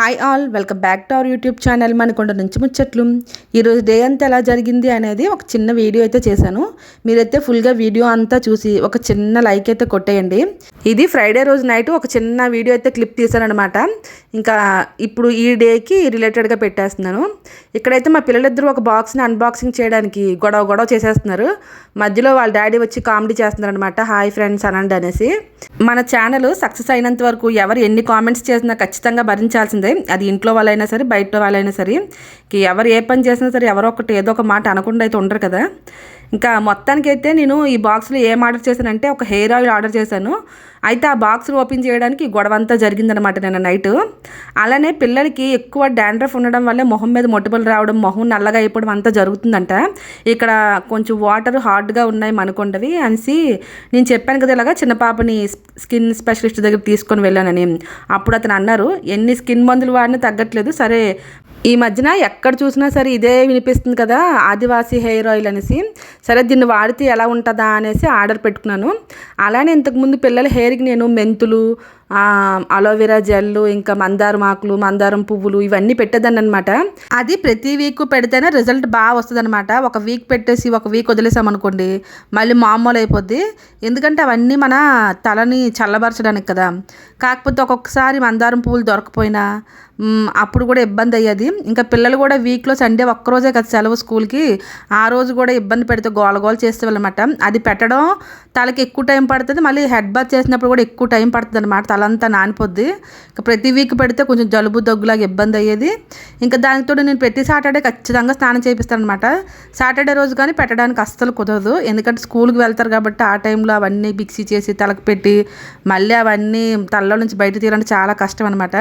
Hi all welcome back to our YouTube channel Manakonda నుంచి ముచ్చట్లు ఈరోజు డే అంతా ఎలా జరిగింది అనేది ఒక చిన్న వీడియో అయితే చేశాను. మీరైతే ఫుల్గా వీడియో అంతా చూసి ఒక చిన్న లైక్ అయితే కొట్టేయండి. ఇది ఫ్రైడే రోజు నైట్ ఒక చిన్న వీడియో అయితే క్లిప్ తీశానమాట ఇంకా ఇప్పుడు ఈ డేకి రిలేటెడ్గా పెట్టేస్తున్నాను. ఇక్కడైతే మా పిల్లలిద్దరూ ఒక బాక్స్ని అన్బాక్సింగ్ చేయడానికి గొడవ గొడవ చేసేస్తున్నారు. మధ్యలో వాళ్ళ డాడీ వచ్చి కామెడీ చేస్తున్నారు అనమాట హాయ్ ఫ్రెండ్స్ అనండి అనేసి. మన ఛానల్ సక్సెస్ అయినంత వరకు ఎవరు ఎన్ని కామెంట్స్ చేసినా ఖచ్చితంగా భరించాల్సిందే. అది ఇంట్లో వాళ్ళైనా సరే బయట వాళ్ళైనా సరే ఎవరు ఏ పని చేసినా సరే ఎవరో ఒకటి ఏదో ఒక మాట అనకుండా అయితే ఉండరు కదా. ఇంకా మొత్తానికైతే నేను ఈ బాక్స్లో ఏం ఆర్డర్ చేశానంటే ఒక హెయిర్ ఆయిల్ ఆర్డర్ చేశాను. అయితే ఆ బాక్స్ని ఓపెన్ చేయడానికి గొడవ అంతా జరిగిందనమాట నేను నైట్. అలానే పిల్లలకి ఎక్కువ డాండ్రఫ్ ఉండడం వల్లే మొహం మీద మొట్టుబలు రావడం మొహం నల్లగా అయిపోవడం అంతా జరుగుతుందంట. ఇక్కడ కొంచెం వాటర్ హార్డ్గా ఉన్నాయి మనకుండవి అనేసి నేను చెప్పాను కదా ఇలాగా చిన్న పాపని స్కిన్ స్పెషలిస్ట్ దగ్గర తీసుకొని వెళ్ళానని. అప్పుడు అతను అన్నారు ఎన్ని స్కిన్ మందులు వాడినా తగ్గట్లేదు సరే ఈ మధ్యన ఎక్కడ చూసినా సరే ఇదే వినిపిస్తుంది కదా ఆదివాసీ హెయిర్ ఆయిల్ అనేసి. సరే దీన్ని వాడితే ఎలా ఉంటుందా అనేసి ఆర్డర్ పెట్టుకున్నాను. అలానే ఇంతకుముందు పిల్లల హెయిర్కి నేను మెంతులు అలోవెరా జెల్లు ఇంకా మందారం ఆకులు మందారం పువ్వులు ఇవన్నీ పెట్టేదాన్ని అనమాట అది ప్రతి వీక్ పెడితేనే రిజల్ట్ బాగా వస్తుంది అనమాట ఒక వీక్ పెట్టేసి ఒక వీక్ వదిలేసామనుకోండి మళ్ళీ మామూలు అయిపోద్ది. ఎందుకంటే అవన్నీ మన తలని చల్లబరచడానికి కదా. కాకపోతే ఒక్కొక్కసారి మందారం పువ్వులు దొరకపోయినా అప్పుడు కూడా ఇబ్బంది అయ్యేది. ఇంకా పిల్లలు కూడా వీక్లో సండే ఒక్కరోజే కదా సెలవు స్కూల్కి ఆ రోజు కూడా ఇబ్బంది పెడితే గోల గోల అనమాట అది పెట్టడం తలకి ఎక్కువ టైం పడుతుంది మళ్ళీ హెడ్ బాత్ చేసినప్పుడు కూడా ఎక్కువ టైం పడుతుంది అనమాట తలంతా నానిపోద్ది. ఇంకా ప్రతి వీక్ పెడితే కొంచెం జలుబు దగ్గులాగా ఇబ్బంది అయ్యేది. ఇంకా దానితో నేను ప్రతి సాటర్డే ఖచ్చితంగా స్నానం చేపిస్తాను అనమాట సాటర్డే రోజు కానీ పెట్టడానికి అస్సలు కుదరదు. ఎందుకంటే స్కూల్కి వెళ్తారు కాబట్టి ఆ టైంలో అవన్నీ మిక్సీ చేసి తలకు పెట్టి మళ్ళీ అవన్నీ తలలో నుంచి బయట తీయాలంటే చాలా కష్టం అనమాట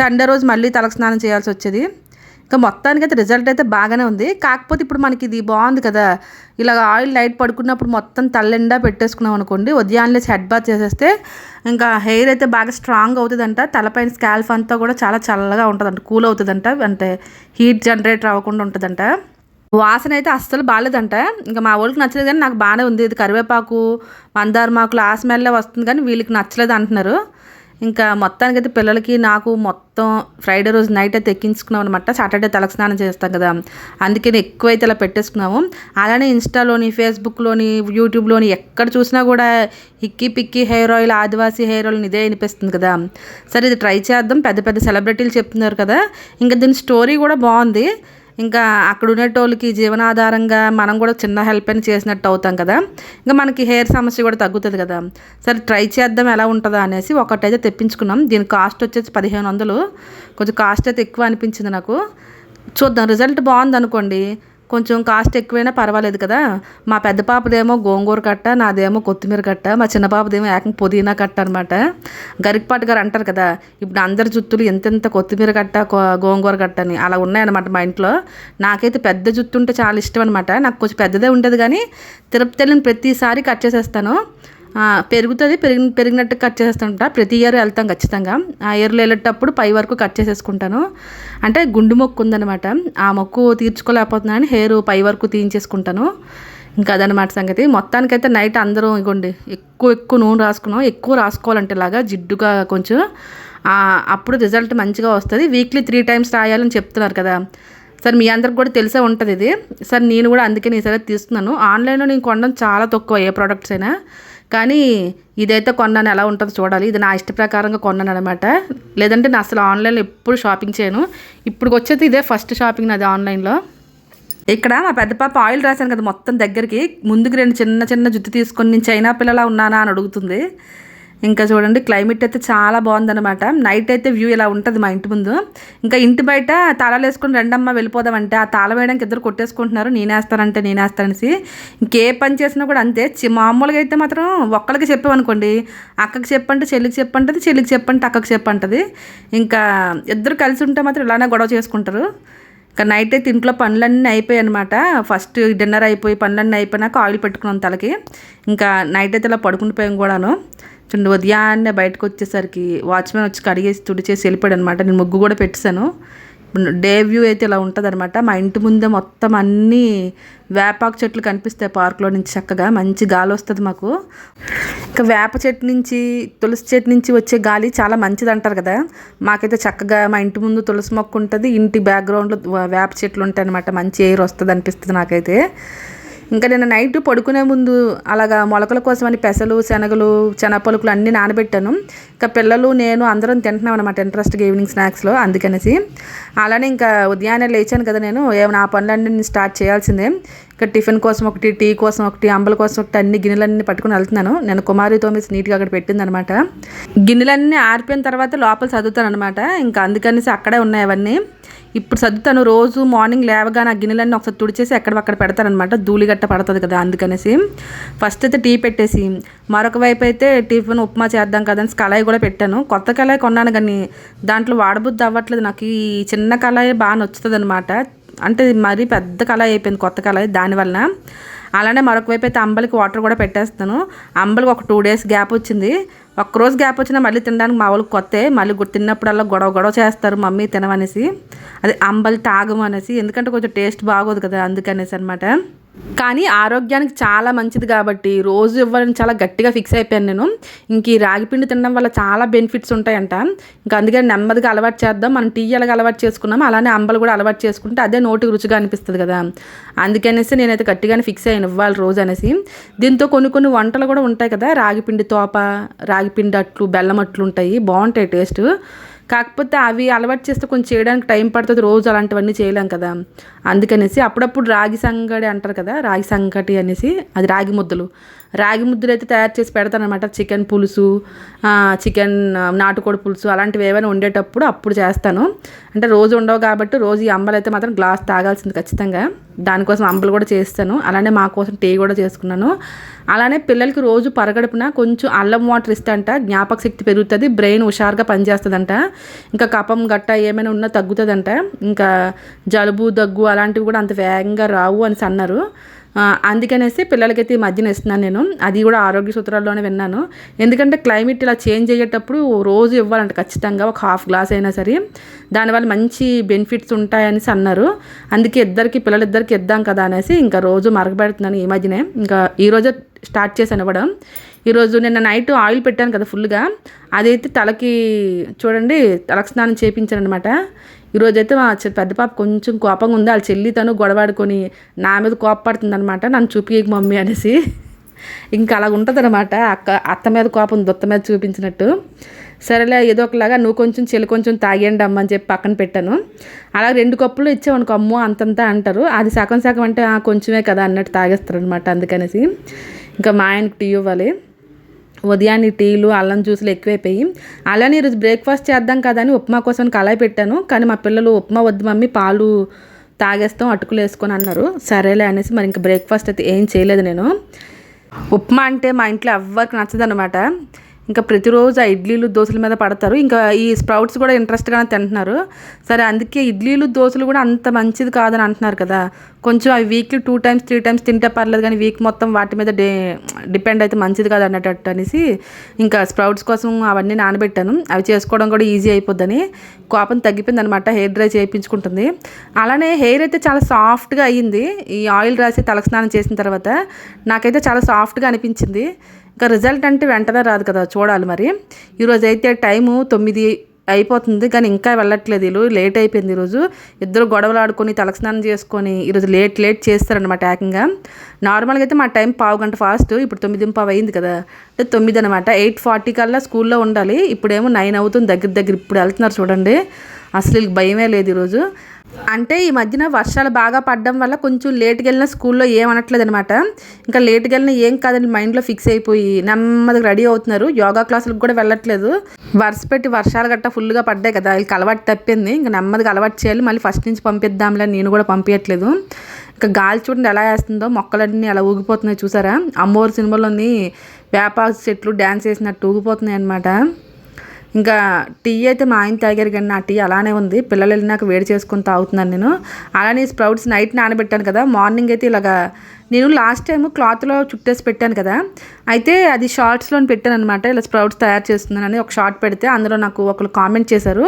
సండే రోజు మళ్ళీ తలకు స్నానం చేయాల్సి వచ్చేది. ఇంకా మొత్తానికి అయితే రిజల్ట్ అయితే బాగానే ఉంది. కాకపోతే ఇప్పుడు మనకి ఇది బాగుంది కదా. ఇలా ఆయిల్ లైట్ పడుకున్నప్పుడు మొత్తం తల్లెండా పెట్టేసుకున్నాం అనుకోండి ఉదయాన్నే హెడ్ బాత్ చేసేస్తే ఇంకా హెయిర్ అయితే బాగా స్ట్రాంగ్ అవుతుందంట. తలపైన స్కాల్ఫ్ అంతా కూడా చాలా చల్లగా ఉంటుందంట కూల్ అవుతుందంట. అంటే హీట్ జనరేటర్ అవ్వకుండా ఉంటుందంట. వాసన అయితే అస్సలు బాగాలేదంట ఇంకా మా వాళ్ళకి నచ్చలేదు కానీ నాకు బాగానే ఉంది. ఇది కరివేపాకు మందారమాకులు ఆ స్మెల్లే వస్తుంది కానీ వీళ్ళకి నచ్చలేదు అంటున్నారు. ఇంకా మొత్తానికి అయితే పిల్లలకి నాకు మొత్తం ఫ్రైడే రోజు నైట్ అయితే ఎక్కించుకున్నాం అనమాట సాటర్డే తలకు స్నానం చేస్తాం కదా. అందుకని ఎక్కువైతే ఇలా పెట్టేసుకున్నాము. అలానే ఇన్స్టాలోని ఫేస్బుక్లోని యూట్యూబ్లోని ఎక్కడ చూసినా కూడా Hakki Pikki hair oil Adivasi hair oil ఇదే అనిపిస్తుంది కదా. సరే ఇది ట్రై చేద్దాం. పెద్ద పెద్ద సెలబ్రిటీలు చెప్తున్నారు కదా. ఇంకా దీని స్టోరీ కూడా బాగుంది. ఇంకా అక్కడ ఉండేటోళ్ళకి జీవనాధారంగా మనం కూడా చిన్న హెల్ప్ అని చేసినట్టు అవుతాం కదా. ఇంకా మనకి హెయిర్ సమస్య కూడా తగ్గుతుంది కదా. సరే ట్రై చేద్దాం ఎలా ఉంటుందా అనేసి ఒకటైతే తెప్పించుకున్నాం. దీని కాస్ట్ వచ్చేసి పదిహేను వందలు. కొంచెం కాస్ట్ అయితే ఎక్కువ అనిపించింది నాకు. చూద్దాం రిజల్ట్ బాగుంది అనుకోండి కొంచెం కాస్ట్ ఎక్కువైనా పర్వాలేదు కదా. మా పెద్ద పాపదేమో గోంగూర కట్ట నాదేమో కొత్తిమీర కట్ట మా చిన్న పాపదేమో ఏకం పుదీనా కట్ట అనమాట గరికపాటి గారు అంటారు కదా ఇప్పుడు అందరి జుత్తులు ఎంతెంత కొత్తిమీర కట్ట గోంగూర కట్ట అని అలా ఉన్నాయన్నమాట మా ఇంట్లో. నాకైతే పెద్ద జుత్తు ఉంటే చాలా ఇష్టం అనమాట నాకు కొంచెం పెద్దదే ఉండేది కానీ తిరుపతి వెళ్ళిన ప్రతిసారి కట్ చేసేస్తాను. పెరుగుతుంది పెరిగి పెరిగినట్టు కట్ చేస్తుంటా ప్రతి ఇయర్ వెళ్తాం ఖచ్చితంగా. ఆ ఇయర్లో వెళ్ళేటప్పుడు పై వరకు కట్ చేసేసుకుంటాను. అంటే గుండు మొక్కు ఉందనమాట ఆ మొక్కు తీర్చుకోలేకపోతున్నాను హెయిర్ పై వరకు తీయించేసుకుంటాను. ఇంకా అదనమాట సంగతి. మొత్తానికైతే నైట్ అందరూ ఇగోండి ఎక్కువ ఎక్కువ నూనె రాసుకున్నాం. ఎక్కువ రాసుకోవాలంటే ఇలాగా జిడ్డుగా కొంచెం. అప్పుడు రిజల్ట్ మంచిగా వస్తుంది. వీక్లీ త్రీ టైమ్స్ రాయాలని చెప్తున్నారు కదా. సార్ మీ అందరికి కూడా తెలిసే ఉంటుంది ఇది. సార్ నేను కూడా అందుకే నేను ఈసారి తీస్తున్నాను. ఆన్లైన్లో నేను కొనడం చాలా తక్కువ ఏ ప్రోడక్ట్స్ అయినా. కానీ ఇదైతే కొన్నాను. ఎలా ఉంటుందో చూడాలి. ఇది నా ఇష్ట ప్రకారంగా కొన్నాను అనమాట లేదంటే నేను అసలు ఆన్లైన్లో ఎప్పుడు షాపింగ్ చేయను. ఇప్పుడు వచ్చేది ఇదే ఫస్ట్ షాపింగ్ నాది ఆన్లైన్లో. ఇక్కడ మా పెద్ద పాప ఆయిల్ రాశాను కదా మొత్తం దగ్గరికి. ముందుకు రెండు చిన్న చిన్న జుట్టు తీసుకొని నేను చైనా పిల్లలా ఉన్నానా? అని అడుగుతుంది. ఇంకా చూడండి క్లైమేట్ అయితే చాలా బాగుందనమాట నైట్ అయితే వ్యూ ఇలా ఉంటుంది మా ఇంటి ముందు. ఇంకా ఇంటి బయట తాళాలు వేసుకుని రెండమ్మ వెళ్ళిపోదామంటే ఆ తాళం వేయడానికి ఇద్దరు కొట్టేసుకుంటున్నారు. నేనేస్తానంటే నేనేస్తాననేసి ఇంకే పని చేసినా కూడా అంతే. మామూలుగా అయితే మాత్రం ఒక్కరికి చెప్పామనుకోండి అక్కకి చెప్పంటే చెల్లికి చెప్పంటది చెల్లికి చెప్పంటే అక్కకి చెప్పంటది. ఇంకా ఇద్దరు కలిసి ఉంటే మాత్రం ఇలానే గొడవ చేసుకుంటారు. ఇంకా నైట్ అయితే ఇంట్లో పనులన్నీ అయిపోయాయి అనమాట ఫస్ట్ డిన్నర్ అయిపోయి పనులన్నీ అయిపోయినాక ఆయిల్ పెట్టుకున్నాం తలకి. ఇంకా నైట్ అయితే ఇలా పడుకుండిపోయాం కూడాను. చూడండి ఉదయాన్నే బయటకు వచ్చేసరికి వాచ్మెన్ వచ్చి కడిగేసి తుడిచేసి వెళ్ళిపోయాడు అనమాట నేను ముగ్గు కూడా పెట్టాను డే వ్యూ అయితే ఇలా ఉంటుంది అనమాట మా ఇంటి ముందే మొత్తం అన్నీ వేపాకు చెట్లు కనిపిస్తాయి పార్క్లో నుంచి చక్కగా. మంచి గాలి వస్తుంది మాకు. ఇంకా వేప చెట్టు నుంచి తులసి చెట్టు నుంచి వచ్చే గాలి చాలా మంచిది అంటారు కదా. మాకైతే చక్కగా మా ఇంటి ముందు తులసి మొక్క ఉంటుంది ఇంటి బ్యాక్గ్రౌండ్లో వేప చెట్లు ఉంటాయి అనమాట మంచి ఎయిర్ వస్తుంది అనిపిస్తుంది నాకైతే. ఇంకా నేను నైట్ పడుకునే ముందు అలాగా మొలకల కోసమని పెసలు శనగలు శనగపలుకులు అన్నీ నానబెట్టాను. ఇంకా పిల్లలు నేను అందరం తింటున్నాం అనమాట ఇంట్రెస్ట్గా ఈవినింగ్ స్నాక్స్లో అందుకనేసి. అలానే ఇంకా ఉదయాన్నే లేచాను కదా నేను ఏమైనా ఆ పనులన్నీ నేను స్టార్ట్ చేయాల్సిందే. ఇంకా టిఫిన్ కోసం ఒకటి టీ కోసం ఒకటి అంబల కోసం ఒకటి అన్ని గిన్నెలన్నీ పట్టుకుని వెళ్తున్నాను. నేను కుమారితో మిస్ నీట్గా అక్కడ పెట్టిందనమాట గిన్నెలన్నీ ఆరిపోయిన తర్వాత లోపల చదువుతాను అనమాట ఇంకా అందుకనేసి అక్కడే ఉన్నాయి అవన్నీ. ఇప్పుడు సర్దుతాను రోజు మార్నింగ్ లేవగానే ఆ గిన్నెలన్నీ ఒకసారి తుడిచేసి ఎక్కడక్కడ పెడతానమాట ధూళిగట్ట పడుతుంది కదా అందుకనేసి. ఫస్ట్ అయితే టీ పెట్టేసి మరొక వైపు అయితే టిఫిన్ ఉప్మా చేద్దాం కదని కళాయి కూడా పెట్టాను. కొత్త కళాయి కొన్నాను కానీ దాంట్లో వాడబుద్ధి అవ్వట్లేదు. నాకు ఈ చిన్న కళాయి బాగా నచ్చుతుంది అనమాట అంటే మరీ పెద్ద కళాయి అయిపోయింది కొత్త కళాయి దానివల్ల అలానే మరొక వైపు అయితే అంబలికి వాటర్ కూడా పెట్టేస్తాను. అంబలికి ఒక టూ డేస్ గ్యాప్ వచ్చింది. ఒక్కరోజు గ్యాప్ వచ్చినా మళ్ళీ తినడానికి మా వాళ్ళకి కొత్త మళ్ళీ తిన్నప్పుడల్లా గొడవ గొడవ చేస్తారు మమ్మీ తినమనేసి అది అంబలి తాగము అనేసి ఎందుకంటే కొంచెం టేస్ట్ బాగోదు కదా అందుకనేసి అనమాట కానీ ఆరోగ్యానికి చాలా మంచిది కాబట్టి రోజు ఇవ్వాలని చాలా గట్టిగా ఫిక్స్ అయిపోయాను నేను. ఇంక ఈ రాగిపిండి తినడం వల్ల చాలా బెనిఫిట్స్ ఉంటాయంట. ఇంకా అందుకని నెమ్మదిగా అలవాటు చేద్దాం. మనం టీ ఎలాగ అలవాటు చేసుకున్నాం అలానే అంబలు కూడా అలవాటు చేసుకుంటే అదే నోటికి రుచిగా అనిపిస్తుంది కదా. అందుకనేసి నేనైతే గట్టిగానే ఫిక్స్ అయ్యాను ఇవ్వాలి రోజు అనేసి. దీంతో కొన్ని కొన్ని వంటలు కూడా ఉంటాయి కదా. రాగిపిండి తోప రాగిపిండి అట్లు బెల్లం అట్లు ఉంటాయి. బాగుంటాయి టేస్ట్ కాకపోతే అవి అలవాటు చేస్తే కొంచెం చేయడానికి టైం పడుతుంది రోజు అలాంటివన్నీ చేయలేం కదా. అందుకనేసి అప్పుడప్పుడు రాగి సంగడి అంటారు కదా రాగి సంగటి అనేసి అది రాగి ముద్దలు. రాగి ముద్దలు అయితే తయారు చేసి పెడతానమాట చికెన్ పులుసు చికెన్ నాటుకోడి పులుసు అలాంటివి ఏమైనా ఉండేటప్పుడు అప్పుడు చేస్తాను. అంటే రోజు ఉండవు కాబట్టి రోజు ఈ అంబలు అయితే మాత్రం గ్లాస్ తాగాల్సింది ఖచ్చితంగా. దానికోసం అంబలు కూడా చేస్తాను. అలానే మా కోసం టీ కూడా చేసుకున్నాను. అలానే పిల్లలకి రోజు పరగడుపున కొంచెం అల్లం వాటర్ ఇస్తే అంట జ్ఞాపక శక్తి పెరుగుతుంది బ్రెయిన్ హుషారుగా పనిచేస్తుందంట. ఇంకా కపం గట్ట ఏమైనా ఉన్నా తగ్గుతుందంట. ఇంకా జలుబు దగ్గు అలాంటివి కూడా అంత వేగంగా రావు అని అన్నారు. అందుకనేసి పిల్లలకైతే ఈ మధ్యన ఇస్తున్నాను నేను. అది కూడా ఆరోగ్య సూత్రాల్లోనే విన్నాను. ఎందుకంటే క్లైమేట్ ఇలా చేంజ్ అయ్యేటప్పుడు రోజు ఇవ్వాలంట ఖచ్చితంగా ఒక హాఫ్ గ్లాస్ అయినా సరే. దానివల్ల మంచి బెనిఫిట్స్ ఉంటాయనేసి అన్నారు. అందుకే ఇద్దరికి పిల్లలిద్దరికి ఇద్దాం కదా అనేసి ఇంకా రోజు మరగబెడుతున్నాను ఈ మధ్యనే. ఇంకా ఈరోజే స్టార్ట్ చేశాను ఇవ్వడం. ఈరోజు నిన్న నైట్ ఆయిల్ పెట్టాను కదా ఫుల్గా అదైతే తలకి చూడండి తలకు స్నానం చేయించాను అనమాట ఈరోజైతే మా పెద్ద పాప కొంచెం కోపంగా ఉంది వాళ్ళ చెల్లి తను గొడవాడుకొని నా మీద కోపపడుతుంది అనమాట నన్ను చూపించక మమ్మీ అనేసి. ఇంకా అలా ఉంటుంది అనమాట అక్క అత్త మీద కోపం దొత్త మీద చూపించినట్టు. సరేలే ఏదో ఒకలాగా నువ్వు కొంచెం చెల్లి కొంచెం తాగేయండి అమ్మ అని చెప్పి పక్కన పెట్టాను. అలా రెండు కప్పులు ఇచ్చామనుకో అమ్మో అంతంతా అంటారు. అది సగం సగం అంటే కొంచెమే కదా అన్నట్టు తాగేస్తారు అనమాట అందుకనేసి. ఇంకా మా ఆయనకు టీ ఇవ్వాలి. ఉదయాన్నే టీలు అల్లం జ్యూసులు ఎక్కువైపోయి అలానే ఈరోజు బ్రేక్ఫాస్ట్ చేద్దాం కదా అని ఉప్మా కోసం కళాయి పెట్టాను. కానీ మా పిల్లలు ఉప్మా వద్దు మమ్మీ పాలు తాగేస్తాం అటుకులు వేసుకొని అన్నారు. సరేలే అనేసి మరి ఇంకా బ్రేక్ఫాస్ట్ అయితే ఏం చేయలేదు నేను. ఉప్మా అంటే మా ఇంట్లో ఎవ్వరికి నచ్చదనమాట ఇంకా ప్రతిరోజు ఆ ఇడ్లీలు దోశల మీద పడతారు. ఇంకా ఈ స్ప్రౌట్స్ కూడా ఇంట్రెస్ట్గానే తింటున్నారు. సరే అందుకే ఇడ్లీలు దోశలు కూడా అంత మంచిది కాదని అంటున్నారు కదా. కొంచెం అవి weekly two times three times తింటే పర్లేదు కానీ వీక్ మొత్తం వాటి మీద డే డిపెండ్ అయితే మంచిది కాదు అన్నట్టు అనేసి ఇంకా స్ప్రౌట్స్ కోసం అవన్నీ నానబెట్టాను. అవి చేసుకోవడం కూడా ఈజీ అయిపోద్దని. కోపం తగ్గిపోయింది అనమాట హెయిర్ డ్రై చేయించుకుంటుంది. అలానే హెయిర్ అయితే చాలా సాఫ్ట్గా అయ్యింది. ఈ ఆయిల్ రాసి తలస్నానం చేసిన తర్వాత నాకైతే చాలా సాఫ్ట్గా అనిపించింది. ఇంకా రిజల్ట్ అంటే వెంటనే రాదు కదా చూడాలి మరి. ఈరోజు అయితే టైము తొమ్మిది అయిపోతుంది కానీ ఇంకా వెళ్ళట్లేదు వీళ్ళు. లేట్ అయిపోయింది ఈరోజు. ఇద్దరు గొడవలు ఆడుకొని తలస్నానం చేసుకొని ఈరోజు లేట్ లేట్ చేస్తారనమాట ఏకంగా. నార్మల్గా అయితే మా టైం పావు గంట ఫాస్ట్. ఇప్పుడు తొమ్మిది పావు అయింది కదా. అంటే తొమ్మిది అనమాట ఎయిట్ ఫార్టీ కల్లా స్కూల్లో ఉండాలి. ఇప్పుడేమో నైన్ అవుతుంది దగ్గర దగ్గర. ఇప్పుడు వెళ్తున్నారు చూడండి. అసలు వీళ్ళకి భయమే లేదు ఈరోజు. అంటే ఈ మధ్యన వర్షాలు బాగా పడడం వల్ల కొంచెం లేట్కి వెళ్ళిన స్కూల్లో ఏమనట్లేదు అనమాట ఇంకా లేట్కి వెళ్ళిన ఏం కాదని మైండ్లో ఫిక్స్ అయిపోయి నెమ్మదిగా రెడీ అవుతున్నారు. యోగా క్లాసులకు కూడా వెళ్ళట్లేదు. వరుస పెట్టి వర్షాలు గట్టా ఫుల్గా పడ్డాయి కదా వీళ్ళకి అలవాటు తప్పింది. ఇంకా నెమ్మదిగా అలవాటు చేయాలి. మళ్ళీ ఫస్ట్ నుంచి పంపిద్దాంలే నేను కూడా పంపించట్లేదు ఇంకా గాలి చూడండి ఎలా వేస్తుందో మొక్కలన్నీ అలా ఊగిపోతున్నాయి చూసారా? అమ్మోరు సినిమాలోని వేప చెట్లు డ్యాన్స్ వేసినట్టు ఊగిపోతున్నాయి అనమాట ఇంకా టీ అయితే మా ఆయన తాగారు కానీ నా టీ అలానే ఉంది. పిల్లలు వెళ్ళినాక వేడి చేసుకుని తాగుతున్నాను నేను. అలానే స్ప్రౌట్స్ నైట్ నానబెట్టాను కదా. మార్నింగ్ అయితే ఇలాగా నేను లాస్ట్ టైం క్లాత్లో చుట్టేసి పెట్టాను కదా. అయితే అది షార్ట్స్లో పెట్టాను అనమాట ఇలా స్ప్రౌట్స్ తయారు చేస్తున్నానని ఒక షార్ట్ పెడితే అందులో నాకు ఒకరు కామెంట్ చేశారు.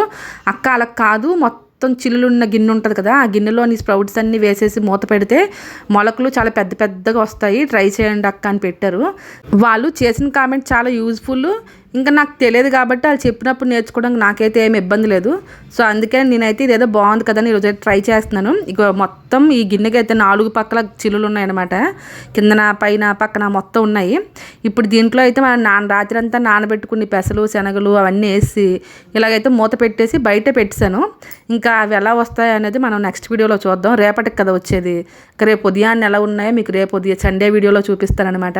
అక్క అలా కాదు. మొత్తం మొత్తం చిల్లులున్న గిన్నె ఉంటుంది కదా. ఆ గిన్నెలోని స్ప్రౌట్స్ అన్నీ వేసేసి మూత పెడితే మొలకలు చాలా పెద్ద పెద్దగా వస్తాయి. ట్రై చేయండి అక్క అని పెట్టారు. వాళ్ళు చేసిన కామెంట్ చాలా యూజ్ఫుల్. ఇంకా నాకు తెలియదు కాబట్టి వాళ్ళు చెప్పినప్పుడు నేర్చుకోవడానికి నాకైతే ఏమి ఇబ్బంది లేదు. సో అందుకే నేనైతే ఇదేదో బాగుంది కదా అని ఈరోజు ట్రై చేస్తున్నాను. ఇక మొత్తం ఈ గిన్నెకి అయితే నాలుగు పక్కల చిల్లులు ఉన్నాయన్నమాట. కిందన పైన పక్కన మొత్తం ఉన్నాయి. ఇప్పుడు దీంట్లో అయితే మనం నాన్న రాత్రి అంతా నానబెట్టుకుని పెసలు శనగలు అవన్నీ వేసి ఇలాగైతే మూత పెట్టేసి బయట పెట్టాను ఇంకా అవి ఎలా వస్తాయి అనేది మనం నెక్స్ట్ వీడియోలో చూద్దాం. రేపటికి కదా వచ్చేది. ఇంకా రేపు ఉదయాన్నే ఎలా ఉన్నాయో మీకు రేపు ఉదయం సండే వీడియోలో చూపిస్తానమాట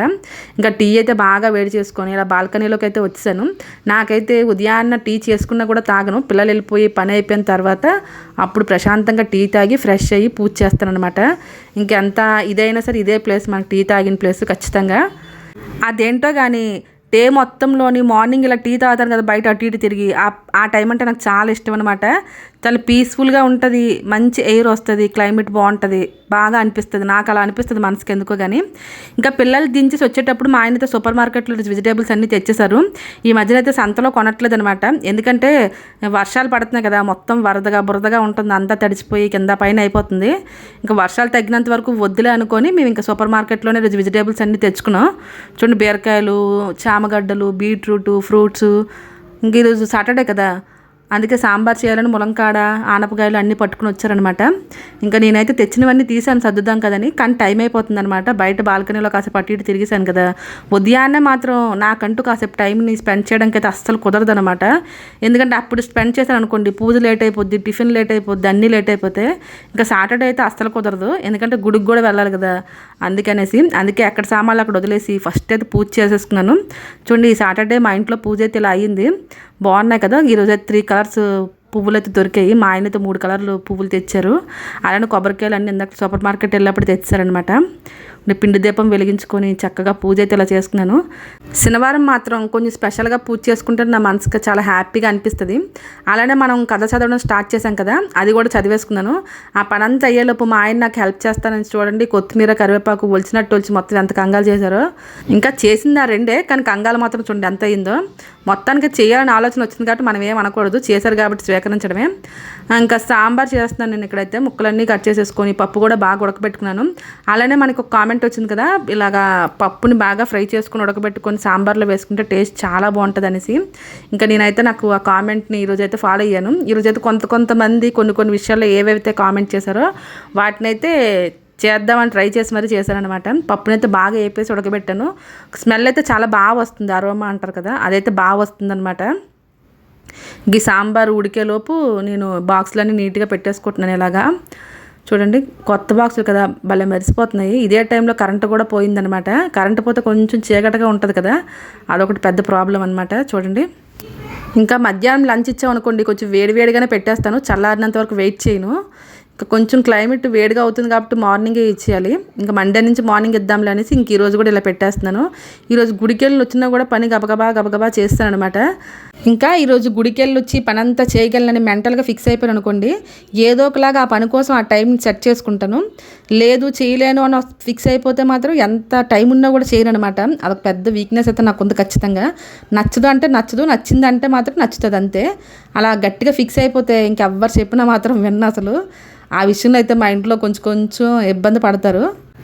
ఇంకా టీ అయితే బాగా వేడి చేసుకొని ఇలా బాల్కనీలోకి అయితే వచ్చేసాను. నాకైతే ఉదయాన్న టీ చేసుకున్నా కూడా తాగను. పిల్లలు వెళ్ళిపోయి పని అయిపోయిన తర్వాత అప్పుడు ప్రశాంతంగా టీ తాగి ఫ్రెష్ అయ్యి పూజ చేస్తాను అనమాట ఇంకెంత ఇదైనా సరే ఇదే ప్లేస్ మనకి టీ తాగిన ప్లేస్ ఖచ్చితంగా. అదేంటో కానీ డే మొత్తంలోని మార్నింగ్ ఇలా టీ తాగుతాను కదా బయట అటు ఇటు తిరిగి. ఆ ఆ టైం అంటే నాకు చాలా ఇష్టం అనమాట చాలా పీస్ఫుల్గా ఉంటుంది మంచి ఎయిర్ వస్తుంది క్లైమేట్ బాగుంటుంది బాగా అనిపిస్తుంది. నాకు అలా అనిపిస్తుంది మనసుకి ఎందుకో కానీ ఇంకా పిల్లలు దించేసి వచ్చేటప్పుడు మా ఆయనతో సూపర్ మార్కెట్లో వెజిటేబుల్స్ అన్నీ తెచ్చేశారు. ఈ మధ్యన అయితే సంతలో కొనట్లేదు అనమాట ఎందుకంటే వర్షాలు పడుతున్నాయి కదా మొత్తం వరదగా బురదగా ఉంటుంది. అంతా తడిచిపోయి కింద పైన అయిపోతుంది. ఇంకా వర్షాలు తగ్గినంత వరకు వద్దులే అనుకొని మేము ఇంకా సూపర్ మార్కెట్లోనే వెజిటేబుల్స్ అన్నీ తెచ్చుకున్నాం. చూడండి బీరకాయలు చా చామగడ్డలు బీట్రూట్ ఫ్రూట్స్. ఇంక ఈరోజు సాటర్డే కదా. అందుకే సాంబార్ చేయాలని ములంకాడ ఆనపకాయలు అన్నీ పట్టుకుని వచ్చారనమాట ఇంకా నేనైతే తెచ్చినవన్నీ తీసాను సర్దుదాం కదని. కానీ టైం అయిపోతుంది అనమాట బయట బాల్కనీలో కాసేపు అటు ఇటు తిరిగేశాను కదా. ఉదయాన్నే మాత్రం నాకంటూ కాసేపు టైంని స్పెండ్ చేయడానికి అయితే అస్సలు కుదరదు అనమాట ఎందుకంటే అప్పుడు స్పెండ్ చేశాను అనుకోండి పూజ లేట్ అయిపోద్ది టిఫిన్ లేట్ అయిపోద్ది అన్నీ లేట్ అయిపోతే ఇంకా సాటర్డే అయితే అస్సలు కుదరదు. ఎందుకంటే గుడికి కూడా వెళ్ళాలి కదా. అందుకనేసి అందుకే ఎక్కడ సామాన్లు అక్కడ వదిలేసి ఫస్ట్ అయితే పూజ చేసేసుకున్నాను. చూడండి ఈ సాటర్డే మా ఇంట్లో పూజ అయితే ఇలా అయ్యింది. బాగున్నాయి కదా. ఈరోజు త్రీ కలర్స్ పువ్వులు అయితే దొరికాయి. మా ఆయన అయితే మూడు కలర్లు పువ్వులు తెచ్చారు. అలానే కొబ్బరికాయలు అన్నీ ఇందాక సూపర్ మార్కెట్ వెళ్ళినప్పుడు తెచ్చారనమాట పిండి దీపం వెలిగించుకొని చక్కగా పూజ అయితే ఇలా చేసుకున్నాను. శనివారం మాత్రం కొంచెం స్పెషల్గా పూజ చేసుకుంటే నా మనసుకి చాలా హ్యాపీగా అనిపిస్తుంది. అలానే మనం కథ చదవడం స్టార్ట్ చేశాం కదా. అది కూడా చదివేసుకున్నాను. ఆ పనంతా అయ్యేలోపు మా ఆయన నాకు హెల్ప్ చేస్తానని చూడండి. కొత్తిమీర కరివేపాకు ఒలిచినట్టు ఒలిచి మొత్తం ఎంత కంగాలు చేశారో. ఇంకా చేసింది ఆ రెండే కానీ కంగాలు మాత్రం చూడండి ఎంత అయిందో మొత్తానికి చేయాలని ఆలోచన వచ్చింది కాబట్టి మనం ఏం అనకూడదు. చేశారు కాబట్టి స్వీకరించడమే. ఇంకా సాంబార్ చేస్తున్నాను నేను ఇక్కడైతే. ముక్కలన్నీ కట్ చేసేసుకొని పప్పు కూడా బాగా ఉడకబెట్టుకున్నాను. అలానే మనకు ఒక కామెంట్ వచ్చింది కదా ఇలాగా పప్పుని బాగా ఫ్రై చేసుకుని ఉడకబెట్టుకొని సాంబార్లో వేసుకుంటే టేస్ట్ చాలా బాగుంటుంది అనేసి ఇంకా నేనైతే నాకు ఆ కామెంట్ని ఈరోజు అయితే ఫాలో అయ్యాను. ఈరోజైతే కొంత కొంతమంది కొన్ని కొన్ని విషయాల్లో ఏవైతే కామెంట్ చేశారో వాటినైతే చేద్దామని ట్రై చేసి మరీ చేశానమాట పప్పునైతే బాగా వేపేసి ఉడకబెట్టాను. స్మెల్ అయితే చాలా బాగా వస్తుంది అరోమా అంటారు కదా అదైతే బాగా వస్తుందన్నమాట. ఈ సాంబార్ ఉడికేలోపు నేను బాక్స్లన్నీ నీట్గా పెట్టేసుకుంటున్నాను ఇలాగా. చూడండి కొత్త బాక్సులు కదా భలే మెరిసిపోతున్నాయి. ఇదే టైంలో కరెంటు కూడా పోయిందనమాట కరెంటు పోతే కొంచెం చీకటిగా ఉంటుంది కదా అదొకటి పెద్ద ప్రాబ్లం అనమాట చూడండి. ఇంకా మధ్యాహ్నం లంచ్ ఇచ్చామనుకోండి కొంచెం వేడివేడిగానే పెట్టేస్తాను చల్లారినంత వరకు వెయిట్ చేయను. కొంచెం క్లైమేట్ వేడిగా అవుతుంది కాబట్టి మార్నింగే ఇచ్చేయాలి. ఇంకా మండే నుంచి మార్నింగ్ ఇద్దాంలే అనేసి ఇంక ఈరోజు కూడా ఇలా పెట్టేస్తున్నాను. ఈరోజు గుడికెళ్ళి వచ్చినా కూడా పని గబగబా గబగబా చేస్తాను అనమాట ఇంకా ఈరోజు గుడికెళ్ళి వచ్చి పని అంతా చేయగలనని మెంటల్గా ఫిక్స్ అయిపోయాను అనుకోండి. ఏదో ఒకలాగా ఆ పని కోసం ఆ టైం సెట్ చేసుకుంటాను. లేదు చేయలేను అని ఫిక్స్ అయిపోతే మాత్రం ఎంత టైం ఉన్నా కూడా చేయను అనమాట అదొక పెద్ద వీక్నెస్ అయితే నాకు ఉంది ఖచ్చితంగా. నచ్చదు అంటే నచ్చదు నచ్చింది అంటే మాత్రం నచ్చుతుంది అంతే. అలా గట్టిగా ఫిక్స్ అయిపోతే ఇంకెవ్వరు చెప్పినా మాత్రం విన్న అసలు. ఆ విషయంలో అయితే మా ఇంట్లో కొంచెం కొంచెం ఇబ్బంది పడతారు.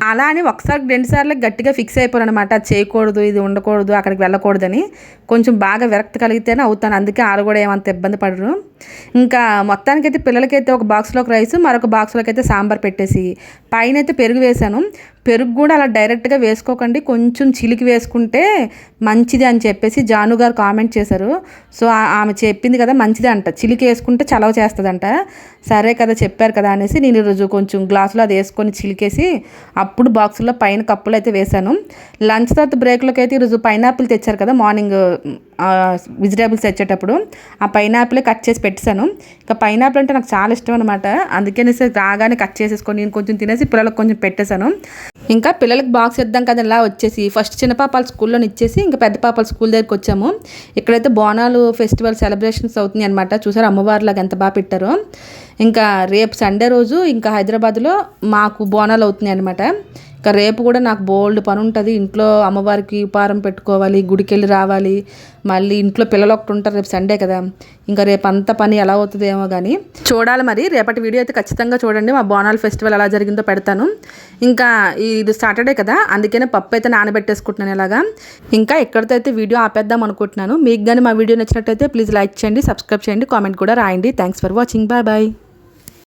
అలా అని ఒకసారి రెండు సార్లు గట్టిగా ఫిక్స్ అయిపోయాను అనమాట చేయకూడదు ఇది ఉండకూడదు అక్కడికి వెళ్ళకూడదని. కొంచెం బాగా విరక్తి కలిగితేనే అవుతాను. అందుకే వాళ్ళు కూడా ఏమంత ఇబ్బంది పడరు. ఇంకా మొత్తానికైతే పిల్లలకైతే ఒక బాక్స్లోకి రైస్ మరొక బాక్స్లోకి అయితే సాంబార్ పెట్టేసి పైన అయితే పెరుగు వేశాను. పెరుగు కూడా అలా డైరెక్ట్గా వేసుకోకండి. కొంచెం చిలికి వేసుకుంటే మంచిది అని చెప్పేసి జాను గారు కామెంట్ చేశారు. సో ఆమె చెప్పింది కదా మంచిది అంట చిలికి వేసుకుంటే చలవ చేస్తుందంట. సరే కదా చెప్పారు కదా అనేసి నేను ఈరోజు కొంచెం గ్లాసులో అది వేసుకొని చిలికేసి అప్పుడు బాక్సుల్లో పైన కప్పులు అయితే వేశాను. లంచ్ తర్వాత బ్రేక్లోకి అయితే ఈరోజు పైనాపిల్ తెచ్చారు కదా మార్నింగ్ వెజిటేబుల్స్ తెచ్చేటప్పుడు ఆ పైనాపిల్ కట్ చేసి పెట్టేశాను. ఇంకా పైనాపిల్ అంటే నాకు చాలా ఇష్టం అనమాట అందుకనేసి రాగానే కట్ చేసేసుకొని నేను కొంచెం తినేసి పిల్లలకు కొంచెం పెట్టేశాను. ఇంకా పిల్లలకి బాక్స్ ఇద్దాం కదా ఇలా వచ్చేసి ఫస్ట్ చిన్న పాపాలు స్కూల్లో ఇచ్చేసి ఇంకా పెద్ద పాపాలు స్కూల్ దగ్గరికి వచ్చాము. ఇక్కడైతే బోనాలు ఫెస్టివల్ సెలబ్రేషన్స్ అవుతున్నాయి అనమాట చూసారు అమ్మవారిలాగా ఎంత బాగా పెట్టారో. ఇంకా రేపు సండే రోజు ఇంకా హైదరాబాద్లో మాకు బోనాలు అవుతున్నాయి అనమాట ఇంకా రేపు కూడా నాకు బోల్డ్ పని ఉంటుంది. ఇంట్లో అమ్మవారికి ఉపారం పెట్టుకోవాలి గుడికి వెళ్ళి రావాలి. మళ్ళీ ఇంట్లో పిల్లలు ఒకటి ఉంటారు రేపు సండే కదా. ఇంకా రేపు అంత పని ఎలా అవుతుందేమో కానీ చూడాలి మరి. రేపటి వీడియో అయితే ఖచ్చితంగా చూడండి. మా బోనాల్ ఫెస్టివల్ ఎలా జరిగిందో పెడతాను. ఇంకా ఇది సాటర్డే కదా. అందుకనే పప్పు అయితే నానబెట్టేసుకుంటున్నాను ఇలాగా. ఇంకా ఎక్కడితో అయితే వీడియో ఆపేద్దాం అనుకుంటున్నాను మీకు కానీ మా వీడియో నచ్చినట్టయితే ప్లీజ్ లైక్ చేయండి సబ్స్క్రైబ్ చేయండి కామెంట్ కూడా రాయండి. Thanks for watching bye bye